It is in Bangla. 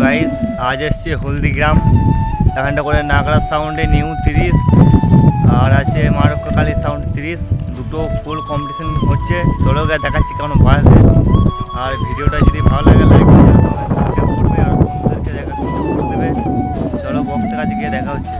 গাইজ আজ এসছে হলদিগ্রাম। এখানটা করে নাগরাজ সাউন্ডে নিউ তিরিশ, আর আছে মারক্কালী সাউন্ড তিরিশ। দুটো ফুল কম্পিটিশন হচ্ছে। চলো গে দেখাচ্ছি কেমন ভয় আর ভিডিওটা যদি ভালো লাগে লাইক করবে, আর বন্ধুদেরকে দেখা সুযোগ করে দেবে। চলো বক্সের কাছে গিয়ে দেখা হচ্ছে।